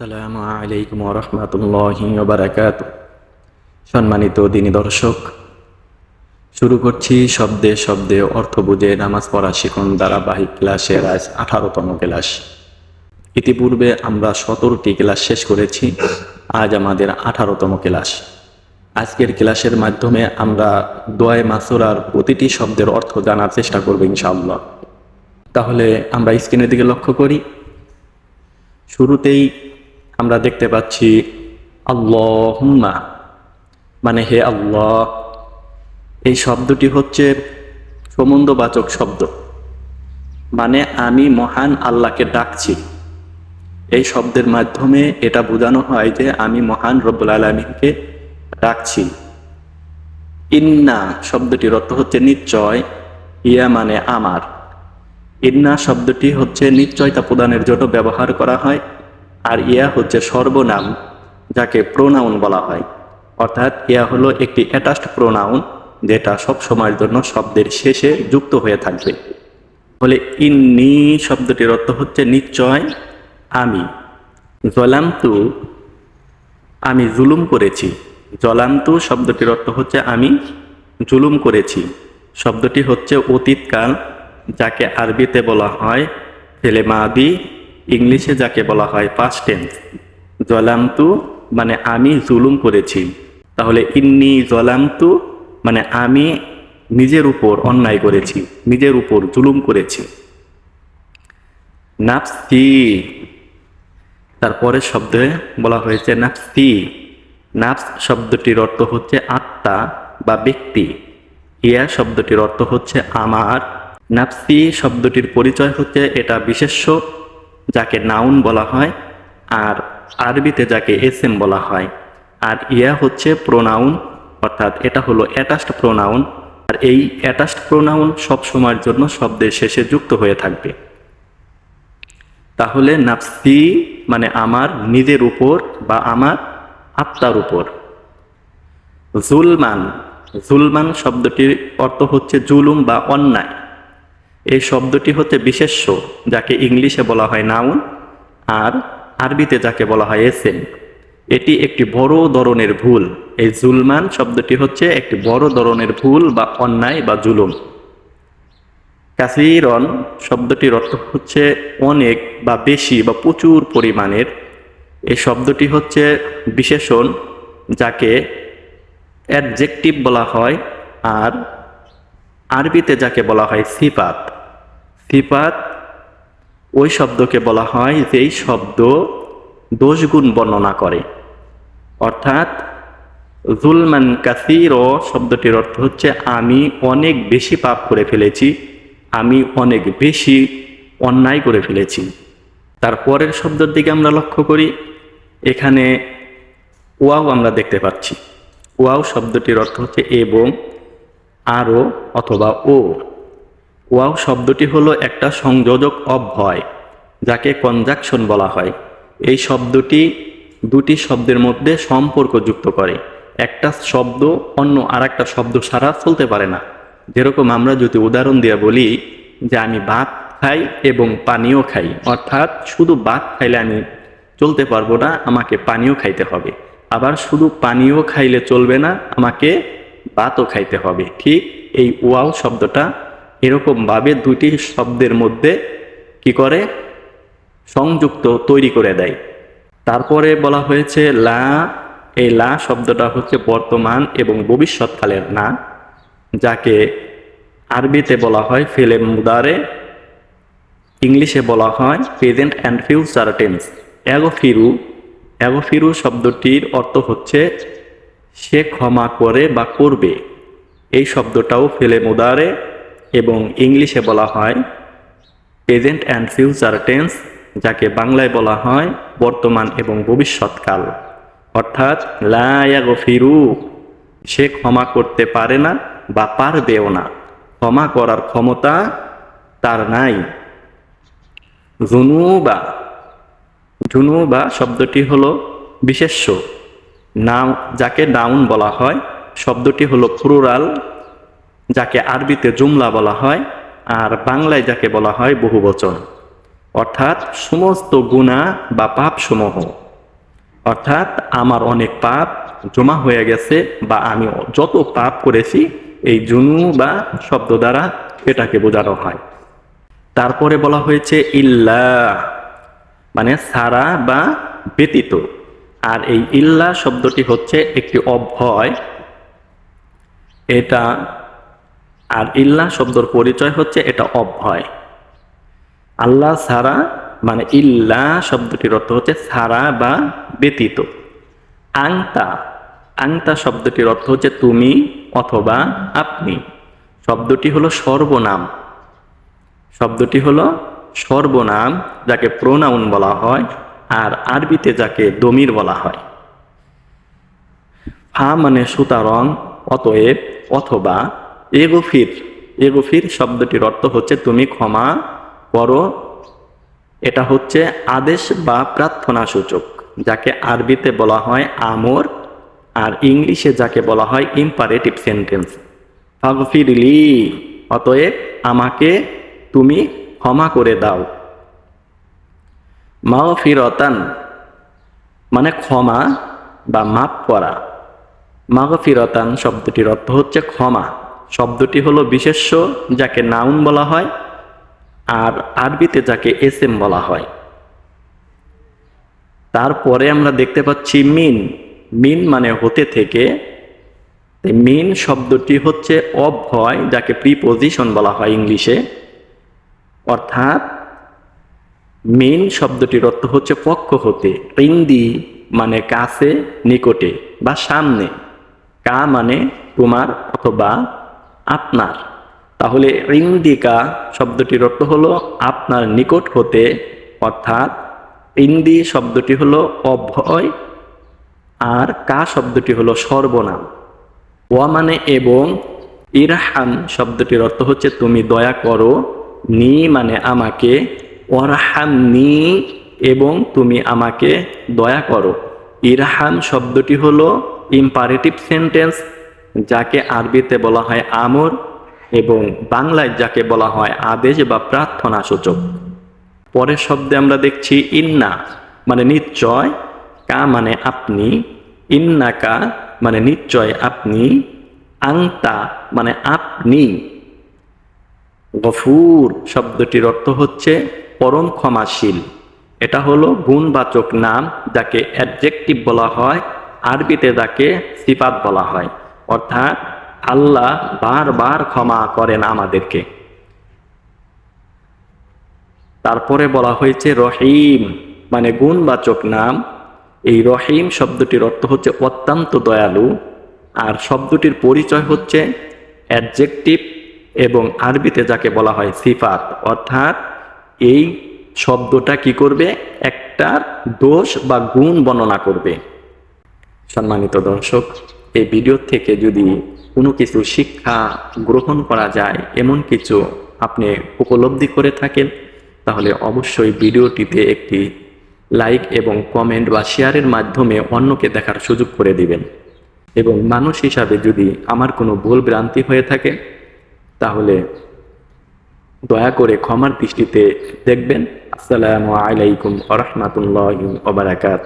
আসসালামু আলাইকুম রহমতুল্লাহ বারাকাত সম্মানিত দিনী দর্শক, শুরু করছি শব্দে শব্দে অর্থ বুঝে নামাজ পড়া শিখন ধারাবাহিক ক্লাসের আজ আঠারোতম ক্লাস। ইতিপূর্বে আমরা সতেরোটি ক্লাস শেষ করেছি, আজ আমাদের আঠারোতম ক্লাস। আজকের ক্লাসের মাধ্যমে আমরা দোয়ায় মাসুরার প্রতিটি শব্দের অর্থ জানার চেষ্টা করব ইনশাআল্লাহ। তাহলে আমরা স্ক্রিনের দিকে লক্ষ্য করি। শুরুতেই আমরা দেখতে পাচ্ছি, আল্লাহুম্মা মানে হে আল্লাহ। এই শব্দটি হচ্ছে সম্বন্ধবাচক শব্দ। মানে আমি মহান আল্লাহকে ডাকছি। এই শব্দের মাধ্যমে এটা বোঝানো হয় যে আমি মহান রব্বুল আলমীকে ডাকছি। ইন্না শব্দটির অর্থ হচ্ছে নিশ্চয়, ইয়া মানে আমার। ইন্না শব্দটি হচ্ছে নিশ্চয়তা প্রদানের জন্য ব্যবহার করা হয়। আর ইয়া হচ্ছে সর্বনাম, যাকে প্রোনাউন বলা হয়। অর্থাৎ ইয়া হলো একটি অ্যাটাচড প্রোনাউন যেটা সব সময়ের জন্য শব্দের শেষে যুক্ত হয়ে থাকবে। বলে ইন্নি শব্দটির অর্থ হচ্ছে নিশ্চয়, আমি। জলামতু, আমি জুলুম করেছি। জলামতু শব্দটির অর্থ হচ্ছে আমি জুলুম করেছি। শব্দটি হচ্ছে অতীতকাল, যাকে আরবিতে বলা হয় ফেলে মাদি ইংলিশে যাকে বলা হয় পাস্ট টেন্স জলামতু মানে আমি জুলুম করেছি। তাহলে ইন্নি জলামতু মানে আমি নিজের উপর অন্যায় করেছি, নিজের উপর জুলুম করেছি। নাফসি তারপরে শব্দে বলা হয়েছে নাফসি। নাফস শব্দটির অর্থ হচ্ছে আত্মা বা ব্যক্তি। ইয়া শব্দটির অর্থ হচ্ছে আমার। নাফসি শব্দটির পরিচয় হচ্ছে এটা বিশেষ্য যাকে নাউন বলা হয় আর আরবিতে যাকে এসএম বলা হয়। আর ইয়া হচ্ছে প্রোনাউন, অর্থাৎ এটা হলো অ্যাটাস্ট প্রোনাউন। আর এই অ্যাটাস্ট প্রোনাউন সব সময়ের জন্য শব্দের শেষে যুক্ত হয়ে থাকবে। তাহলে নাফসি মানে আমার নিজের উপর বা আমার আত্মার উপর। জুলমান জুলমান শব্দটির অর্থ হচ্ছে জুলুম বা অন্যায়। এই শব্দটি হচ্ছে বিশেষ্য, যাকে ইংলিশে বলা হয় নাউন, আর আরবিতে যাকে বলা হয় এসেন এটি একটি বড় ধরনের ভুল। এই জুলমান শব্দটি হচ্ছে একটি বড় ধরনের ভুল বা অন্যায় বা জুলুম। কাসিরন শব্দটির অর্থ হচ্ছে অনেক বা বেশি বা প্রচুর পরিমাণের। এই শব্দটি হচ্ছে বিশেষণ, যাকে অ্যাডজেক্টিভ বলা হয়, আর আরবিতে যাকে বলা হয় সিপাত সিপাত ওই শব্দকে বলা হয় যেই শব্দ দোষগুণ বর্ণনা করে। অর্থাৎ জুলমান কাসির শব্দটির অর্থ হচ্ছে, আমি অনেক বেশি পাপ করে ফেলেছি, আমি অনেক বেশি অন্যায় করে ফেলেছি। তারপরের শব্দের দিকে আমরা লক্ষ্য করি, এখানে ওয়াও আমরা দেখতে পাচ্ছি। ওয়াও শব্দটির অর্থ হচ্ছে এবং, আরও অথবা ও। ওয়াও শব্দটি হলো একটা সংযোজক অভ্যয় যাকে কনজাকশন বলা হয়। এই শব্দটি দুটি শব্দের মধ্যে সম্পর্ক যুক্ত করে। একটা শব্দ অন্য আর একটা শব্দ ছাড়া চলতে পারে না। যেরকম আমরা যদি উদাহরণ দিয়ে বলি যে আমি ভাত খাই এবং পানীয় খাই, অর্থাৎ শুধু ভাত খাইলে আমি চলতে পারব না, আমাকে পানীয় খাইতে হবে। আবার শুধু পানীয় খাইলে চলবে না, আমাকে ভাতও খাইতে হবে। ঠিক এই ওয়াও শব্দটা এরকমভাবে দুটি শব্দের মধ্যে কি করে? সংযুক্ত, তৈরি করে দেয়। তারপরে বলা হয়েছে লা, এই লা শব্দটা হচ্ছে বর্তমান এবং ভবিষ্যৎকালের না, যাকে আরবিতে বলা হয় ফেলে মুদারে, ইংলিশে বলা হয় প্রেজেন্ট অ্যান্ড ফিউচার টেন্স। অ্যাগোফিরু অ্যাগোফিরু শব্দটির অর্থ হচ্ছে সে ক্ষমা করে বা করবে। এই শব্দটাও ফেলে মুদারে এবং ইংলিশে বলা হয় প্রেজেন্ট অ্যান্ড ফিউচার টেন্স, যাকে বাংলায় বলা হয় বর্তমান এবং ভবিষ্যৎকাল। অর্থাৎ লায়াগো ফিরু সে ক্ষমা করতে পারে না বা পারবেও না। ক্ষমা করার ক্ষমতা তার নাই। জুনুবা জুনুবা শব্দটি হলো বিশেষ্য। নাম, যাকে নাউন বলা হয়, শব্দটি হলো প্লুরাল যাকে আরবিতে জুমলা বলা হয় আর বাংলায় যাকে বলা হয় বহুবচন। অর্থাৎ সমস্ত গুণা বা পাপসমূহ। অর্থাৎ আমার অনেক পাপ জমা হয়ে গেছে বা আমি যত পাপ করেছি, এই জুনু বা শব্দ দ্বারা এটাকে বোঝানো হয়। তারপরে বলা হয়েছে ইল্লা মানে সারা বা ব্যতীত। আর এই ইল্লা শব্দটি হচ্ছে একটি অভয়। এটা আর ইল্লা শব্দর পরিচয় হচ্ছে এটা অভয়। আল্লাহ সারা মানে ইল্লা শব্দটির অর্থ হচ্ছে সারা বা ব্যতীত। আংতা আংতা শব্দটির অর্থ হচ্ছে তুমি অথবা আপনি। শব্দটি হলো সর্বনাম। শব্দটি হলো সর্বনাম, যাকে প্রোনাউন বলা হয়, আর আরবিতে যাকে দমির বলা হয়। ফা মানে সুতরাং অতএব অথবা এগোফির এগোফির শব্দটির অর্থ হচ্ছে তুমি ক্ষমা করো। এটা হচ্ছে আদেশ বা প্রার্থনা সূচক, যাকে আরবিতে বলা হয় আমর আর ইংলিশে যাকে বলা হয় ইম্পারেটিভ সেন্টেন্স ফাগফিরলি, অতএব আমাকে তুমি ক্ষমা করে দাও। মাগফিরতান মানে ক্ষমা বা মাপ করা। মাগফিরতান শব্দটির অর্থ হচ্ছে ক্ষমা। শব্দটি হলো বিশেষ্য, যাকে নাউন বলা হয়, আর আরবিতে যাকে এস এম বলা হয়। তারপরে আমরা দেখতে পাচ্ছি মিন। মিন মানে হতে থেকে। মিন শব্দটি হচ্ছে অভয় যাকে প্রিপোজিশন বলা হয় ইংলিশে। অর্থাৎ মেন শব্দটির অর্থ হচ্ছে পক্ষ হতে ইন্দি মানে কাছে, নিকটে বা সামনে। কা মানে তোমার অথবা আপনার। তাহলে ইন্দিকা শব্দটির অর্থ হলো আপনার নিকট হতে, অর্থাৎ ইন্দি শব্দটি হলো অভয় আর কা শব্দটি হলো সর্বনাম। ওয়া মানে এবং ইরহাম শব্দটির অর্থ হচ্ছে তুমি দয়া করো, নি মানে আমাকে ওরহাম নি এবং তুমি আমাকে দয়া করো। ইরহাম শব্দটি হলো ইম্পারেটিভ সেন্টেন্স যাকে আরবিতে বলা হয় আমর এবং বাংলায় যাকে বলা হয় আদেশ বা প্রার্থনা সূচক। পরের শব্দে আমরা দেখছি ইন্না মানে নিশ্চয়, কা মানে আপনি ইন্নাকা মানে নিশ্চয় আপনি, আংতা মানে আপনি। গফুর শব্দটির অর্থ হচ্ছে পরম ক্ষমাশীল। এটা হলো গুণবাচক নাম যাকে অ্যাডজেক্টিভ বলা হয়, আরবিতে যাকে সিপাত বলা হয়। অর্থাৎ আল্লাহ বারবার ক্ষমা করেন আমাদেরকে। তারপরে বলা হয়েছে রহিম মানে গুণবাচক নাম। এই রহিম শব্দটির অর্থ হচ্ছে অত্যন্ত দয়ালু, আর শব্দটির পরিচয় হচ্ছে অ্যাডজেক্টিভ এবং আরবিতে যাকে বলা হয় সিফাত। অর্থাৎ এই শব্দটা কি করবে? একটার দোষ বা গুণ বর্ণনা করবে। সম্মানিত দর্শক এই ভিডিও থেকে যদি কোনো কিছু শিক্ষা গ্রহণ করা যায়, এমন কিছু আপনি উপলব্ধি করে থাকেন, তাহলে অবশ্যই ভিডিওটিতে একটি লাইক এবং কমেন্ট বা শেয়ারের মাধ্যমে অন্যকে দেখার সুযোগ করে দিবেন। এবং মানুষ হিসাবে যদি আমার কোনো ভুল ভ্রান্তি হয়ে থাকে, তাহলে দয়া করে ক্ষমার দৃষ্টিতে দেখবেন। আসসালামু আলাইকুম আ রহমতুল্লাহ ওবরাকাত